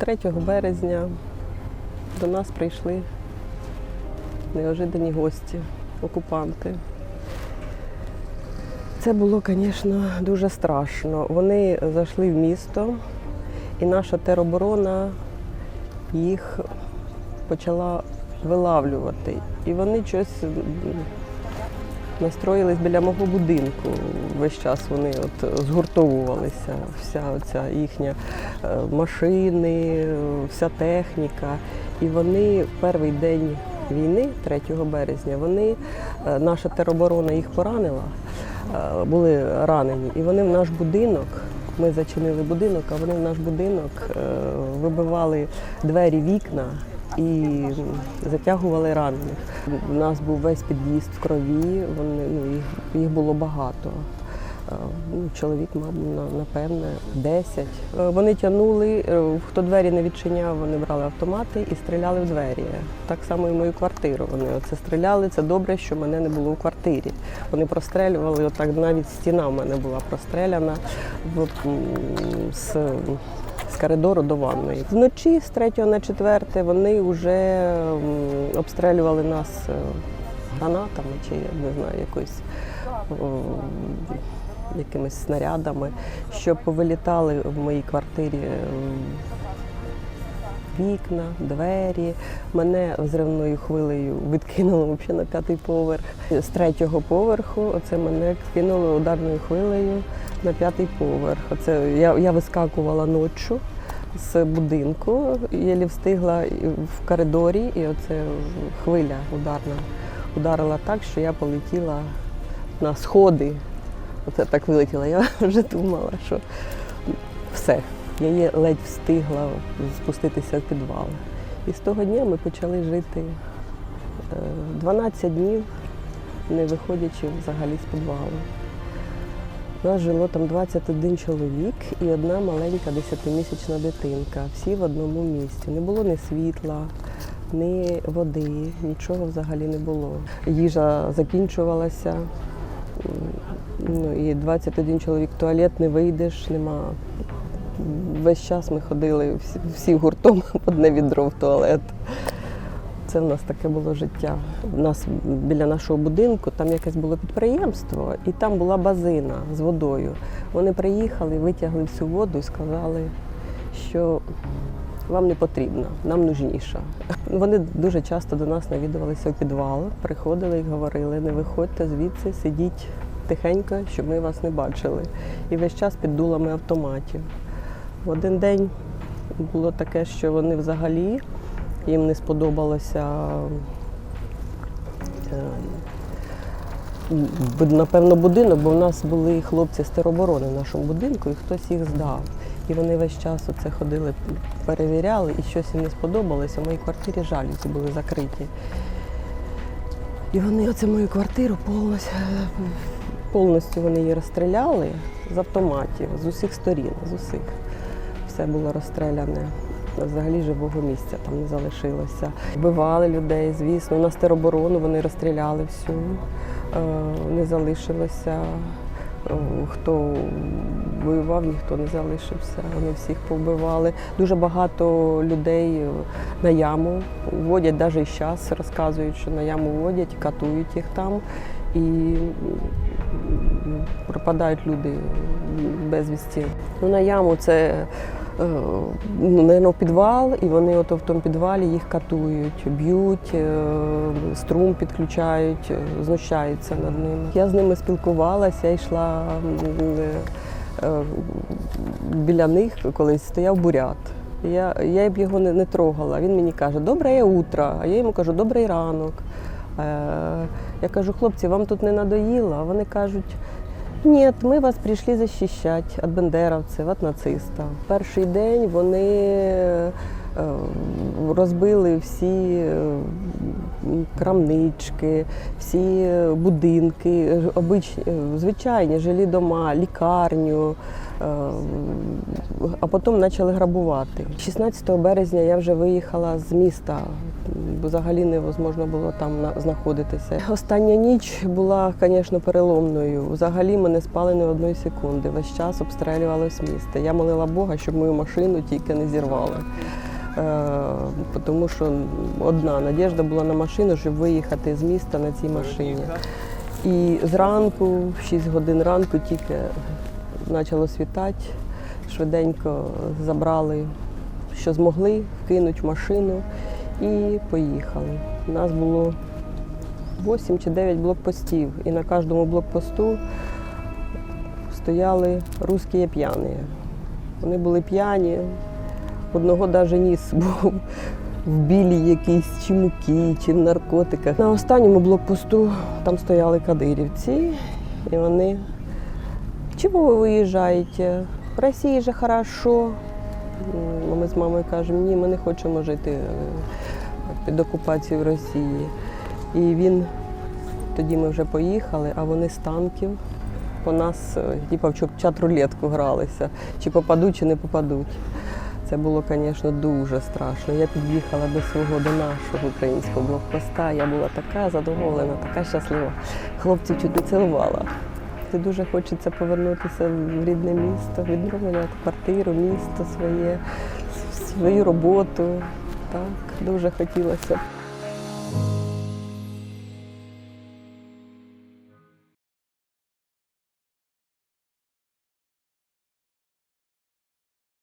3 березня до нас прийшли неожидані гості, окупанти. Це було, звісно, дуже страшно. Вони зайшли в місто, і наша тероборона їх почала вилавлювати. І вони щось настроїлись біля мого будинку. Весь час вони от згуртовувалися, вся оця їхня е, машини, вся техніка. І вони в перший день війни, 3 березня, вони, е, наша тероборона їх поранила, е, були ранені. І вони в наш будинок, ми зачинили будинок, а вони в наш будинок вибивали двері, вікна і затягували ранених. У нас був весь під'їзд в крові, вони, ну, їх, їх було багато. Е, ну, Чоловік, мабуть, напевне, 10. Е, Вони тягнули, е, хто двері не відчиняв, вони брали автомати і стріляли в двері. Так само і мою квартиру. Вони оце стріляли. Це добре, що мене не було у квартирі. Вони прострелювали, отак навіть стіна в мене була простреляна з, з коридору до ванної. Вночі з 3 на 4 вони вже обстрелювали нас е, гранатами чи я не знаю, якоюсь якимись снарядами, що повилітали в моїй квартирі вікна, двері. Мене взривною хвилею відкинуло взагалі на п'ятий поверх. З третього поверху оце мене кинуло ударною хвилею на п'ятий поверх. Оце я, я вискакувала ночі з будинку, єлі встигла в коридорі, і оце хвиля ударна ударила так, що я полетіла на сходи. Оце так вилетіла. Я вже думала, що все. Я її ледь встигла спуститися в підвал. І з того дня ми почали жити е, 12 днів, не виходячи взагалі з підвалу. У нас жило там 21 чоловік і одна маленька 10-місячна дитинка. Всі в одному місці. Не було ні світла, ні води, нічого взагалі не було. Їжа закінчувалася. Ну, і 21 чоловік туалет не вийдеш, нема. Весь час ми ходили всі, всі гуртом одне відро в туалет. Це в нас таке було життя. У нас біля нашого будинку там якесь було підприємство, і там була базина з водою. Вони приїхали, витягли всю воду і сказали, що вам не потрібна, нам нужніша. Вони дуже часто до нас навідувалися в підвал, приходили і говорили, не виходьте звідси, сидіть тихенько, щоб ми вас не бачили. І весь час під дулами автоматів. В один день було таке, що вони взагалі їм не сподобалося. е, Напевно, будинок, бо в нас були хлопці з тероборони в нашому будинку, і хтось їх здав. І вони весь час оце ходили, перевіряли, і щось їм не сподобалося. В моїй квартирі жалюзі були закриті. І вони оце мою квартиру повністю, повністю вони її розстріляли з автоматів, з усіх сторін, з усіх. Все було розстріляне. Взагалі живого місця там не залишилося. Вбивали людей, звісно. У нас тероборону вони розстріляли всю. Е, Не залишилося. Е, Хто воював, ніхто не залишився. Вони всіх повбивали. Дуже багато людей на яму водять, навіть і зараз розказують, що на яму водять, катують їх там. І пропадають люди безвісті. Ну, на яму це ну, підвал, і вони ото в тому підвалі їх катують, б'ють, е, струм підключають, е, знущаються над ними. Я з ними спілкувалася, я йшла е, е, біля них, колись стояв бурят. Я, я б його не, не трогала. Він мені каже, добре утро, а я йому кажу, добрий ранок. Е, я кажу, хлопці, вам тут не надоїло? А вони кажуть, ні, ми вас прийшли захищати від бендеровців, від нацистів. Перший день вони розбили всі е, крамнички, всі е, будинки, е, обичні, е, звичайні жилі дома, лікарню. е, А потім почали грабувати. 16 березня я вже виїхала з міста, бо взагалі невозможно було там знаходитися. Остання ніч була, звісно, переломною. Взагалі ми не спали ні одної секунди. Весь час обстрілювалось місто. Я молила Бога, щоб мою машину тільки не зірвали. Е, тому що одна надіжда була на машину, щоб виїхати з міста на цій машині. І зранку, в 6 годин ранку, тільки почало світати, швиденько забрали, що змогли, вкинуть машину і поїхали. У нас було 8 чи 9 блокпостів, і на кожному блокпосту стояли русські п'яні. Вони були п'яні, одного навіть ніс був в білій якійсь чи муки, чи в наркотиках. На останньому блокпосту там стояли кадирівці, і вони. Чого ви виїжджаєте? В Росії же хорошо. Ми з мамою кажемо, ні, ми не хочемо жити е, під окупацією Росії. І він тоді ми вже поїхали, а вони з танків по нас, типу, в чат рулетку гралися, чи попадуть, чи не попадуть. Це було, звісно, дуже страшно. Я під'їхала до свого, до нашого українського блокпоста. Я була така задоволена, така щаслива. Хлопців чуть не цілувала. Дуже хочеться повернутися в рідне місто, відновлювати квартиру, місто своє, свою роботу. Так, дуже хотілося.